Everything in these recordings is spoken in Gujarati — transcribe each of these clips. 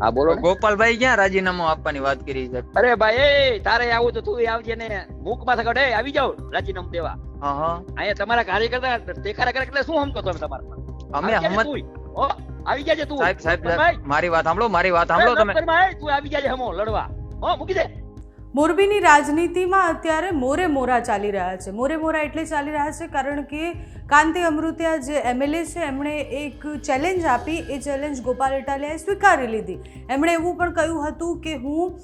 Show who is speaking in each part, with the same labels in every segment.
Speaker 1: હા બોલો
Speaker 2: ગોપાલભાઈ ક્યાં રાજીનામું આપવાની વાત કરી છે?
Speaker 1: અરે ભાઈ તારે આવું તો તું આવજે ને. મૂક માથે કઢે આવી જાવ રાજીનામું દેવા.
Speaker 2: હા હા
Speaker 1: અહીંયા તમારા કાર્યકર્તા ટેકારા કરે એટલે શું સમજો તમે તમારા
Speaker 2: અમે હમત.
Speaker 1: આવી જાજે તું.
Speaker 2: સાહેબ સાહેબ મારી વાત સાંભળો મારી વાત સાંભળો તમે.
Speaker 1: તું આવી જાજે હમો લડવા. હો મૂકી દે.
Speaker 3: મોરબીની રાજનીતિમાં અત્યારે મોરે મોરા ચાલી રહ્યા છે. મોરે મોરા એટલે ચાલી રહ્યા છે કારણ કે કાંતિ અમૃતિયા જે એમએલએ છે, એમણે એક ચેલેન્જ આપી. એ ચેલેન્જ ગોપાલ ઇટાલિયાએ સ્વીકારી લીધી. એમણે એવું પણ કહ્યું હતું કે હું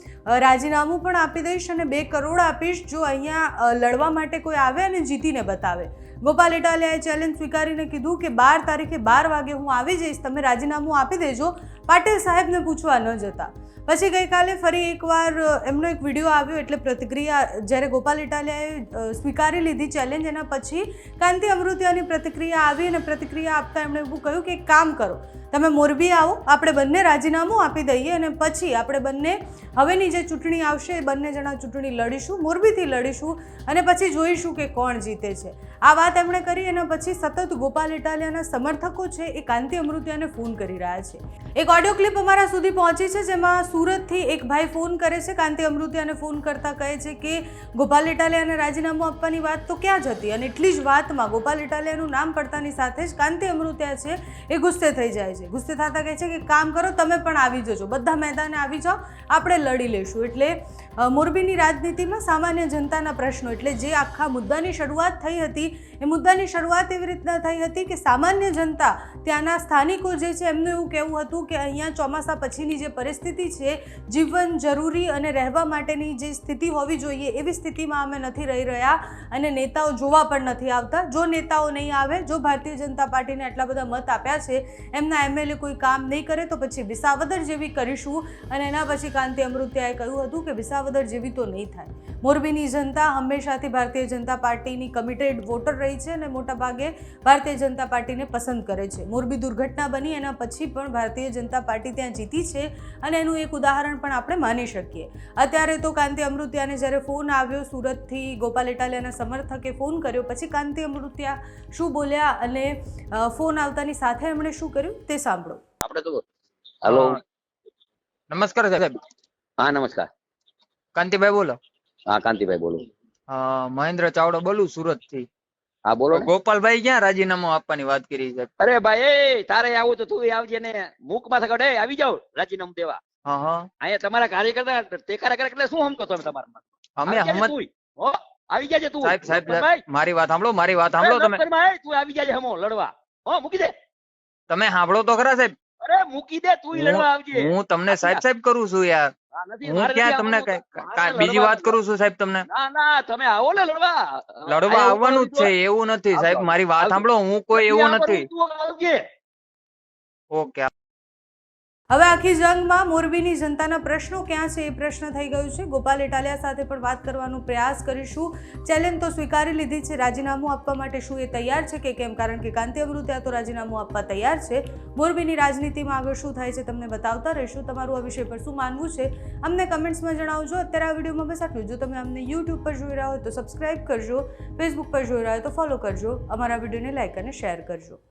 Speaker 3: રાજીનામું પણ આપી દઈશ અને બે કરોડ આપીશ જો અહીંયા લડવા માટે કોઈ આવે અને જીતીને બતાવે. ગોપાલ ઇટાલિયાએ ચેલેન્જ સ્વીકારીને કીધું કે બાર તારીખે બાર વાગે હું આવી જઈશ. તમે રાજીનામું આપી દેજો. પાટીલ સાહેબને પૂછવા ન જતા. પછી ગઈકાલે ફરી એકવાર એમનો એક વીડિયો આવ્યો એટલે પ્રતિક્રિયા, જ્યારે ગોપાલ ઇટાલિયાએ સ્વીકારી લીધી ચેલેન્જ એના પછી કાંતિ અમૃતિયાની પ્રતિક્રિયા આવી અને પ્રતિક્રિયા આપતા એમણે એવું કહ્યું કે, એક કામ કરો, તમે મોરબી આવો, આપણે બંને રાજીનામું આપી દઈએ અને પછી આપણે બંને, હવેની જે ચૂંટણી આવશે એ બંને જણા ચૂંટણી લડીશું, મોરબીથી લડીશું અને પછી જોઈશું કે કોણ જીતે છે. આ વાત એમણે કરી એના પછી સતત ગોપાલ ઇટાલિયાના સમર્થકો છે એ કાંતિ અમૃતિયાને ફોન કરી રહ્યા છે. એક ઓડિયો ક્લિપ અમારા સુધી પહોંચી છે, જેમાં સુરતથી એક ભાઈ ફોન કરે છે, કાંતિ અમૃતિયાને ફોન કરતા કહે છે કે, ગોપાલ ઇટાલિયાને રાજીનામું આપવાની વાત તો ક્યાં જ હતી? અને એટલી જ વાતમાં ગોપાલ ઇટાલિયાનું નામ પડતાની સાથે જ કાંતિ અમૃતિયા છે, એ ગુસ્સે થઈ જાય છે. ગુસ્સે થતા કહે છે કે, કામ કરો, તમે પણ આવી જજો. બધા મેદાને આવી જાઓ. આપણે લડી લઈશું. એટલે મોરબીની રાજનીતિમાં સામાન્ય જનતાના પ્રશ્નો એટલે જે આખા મુદ્દાની શરૂઆત થઈ હતી, એ મુદ્દાની શરૂઆત એવી રીતના થઈ હતી કે સામાન્ય જનતા ત્યાંના સ્થાનિકો જે છે, એમનું એવું કહેવું હતું કે અહીંયા ચોમાસા પછીની જે પરિસ્થિતિ છે, જીવન જરૂરી અને રહેવા માટેની જે સ્થિતિ હોવી જોઈએ એવી સ્થિતિમાં અમે નથી રહી રહ્યા અને નેતાઓ જોવા પણ નથી આવતા. જો નેતાઓ નહીં આવે, જો ભારતીય જનતા પાર્ટીને આટલા બધા મત આપ્યા છે, એમના એમએલએ કોઈ કામ નહીં કરે તો પછી વિસાવદર જેવી કરીશું. અને એના પછી કાંતિ અમૃત્યાએ કહ્યું હતું કે વિસાવદર જેવી તો નહીં થાય. મોરબીની જનતા હંમેશાથી ભારતીય જનતા પાર્ટીની કમિટેડ વોટર રહી છે અને મોટાભાગે ભારતીય જનતા પાર્ટીને પસંદ કરે છે. મોરબી દુર્ઘટના બની એના પછી પણ ભારતીય જનતા પાર્ટી ત્યાં જીતી છે અને એનું એક ઉદાહરણ પણ આપણે માની શકીએ. અત્યારે તો કાંતિ અમૃત્યાને જ્યારે ફોન આવ્યો સુરતથી ગોપાલ ઇટાલિયાના સમર્થકે ફોન કર્યો પછી કાંતિ અમૃત્યા શું બોલ્યા અને ફોન આવતાની સાથે એમણે શું કર્યું તે સાંભળો.
Speaker 1: આપણે તો હેલો
Speaker 2: નમસ્કાર સાહેબ.
Speaker 1: હા નમસ્કાર.
Speaker 2: કાંતિભાઈ બોલો.
Speaker 1: હા કાંતિભાઈ બોલો.
Speaker 2: હા મહેન્દ્ર ચાવડા બોલું સુરતથી
Speaker 1: હા બોલો
Speaker 2: ગોપાલભાઈ ક્યાં રાજીનામું આપવાની વાત કરી છે?
Speaker 1: અરે ભાઈ એ તારે આવું તો તું આવજે ને. મૂક માથે થકડે આવી જાવ રાજીનામું દેવા.
Speaker 2: હા હા.
Speaker 1: અહીંયા તમારા કાર્યકર્તા ટેકારા કરે એટલે શું સમજો તમે તમારા
Speaker 2: અમે હમત
Speaker 1: હો, આવી જાજે તું.
Speaker 2: સાહેબ સાહેબ મારી વાત સાંભળો મારી વાત સાંભળો તમે.
Speaker 1: લશ્કરમાં તું આવી જાજે હમો લડવા. હો મૂકી દે.
Speaker 2: તમે સાંભળો તો ખરા સાહેબ.
Speaker 1: અરે મૂકી દે તું લડવા આવજે.
Speaker 2: હું તમને સાહેબ સાહેબ કરું છું યાર.
Speaker 1: હા,
Speaker 2: ક્યાં તમને કઈ- બીજી વાત કરું છું સાહેબ તમને?
Speaker 1: ના ના તમે આવો ને લડવા.
Speaker 2: લડવા આવવાનું જ છે. એવું નથી સાહેબ મારી વાત સાંભળો હું કોઈ એવું નથી. ઓકે.
Speaker 3: હવે આખી જંગમાં મોરબીની જનતાના પ્રશ્નો ક્યાં છે એ પ્રશ્ન થઈ ગયું છે. ગોપાલ ઇટાલિયા સાથે પણ વાત કરવાનો પ્રયાસ કરીશું. ચેલેન્જ તો સ્વીકારી લીધી છે. રાજીનામું આપવા માટે શું એ તૈયાર છે કે કેમ? કારણ કે કાંતિ અમૃત્યા તો રાજીનામું આપવા તૈયાર છે. મોરબીની રાજનીતિમાં આગળ શું થાય છે તમને બતાવતા રહીશું. તમારું આ વિષય પર શું માનવું છે અમને કમેન્ટ્સમાં જણાવજો. અત્યારે આ વિડીયોમાં બસ આટલું જો તમે અમને યુટ્યુબ પર જોઈ રહ્યા હોય તો સબસ્ક્રાઇબ કરજો, ફેસબુક પર જોઈ રહ્યા હોય તો ફોલો કરજો. અમારા વિડીયોને લાઇક અને શેર કરજો.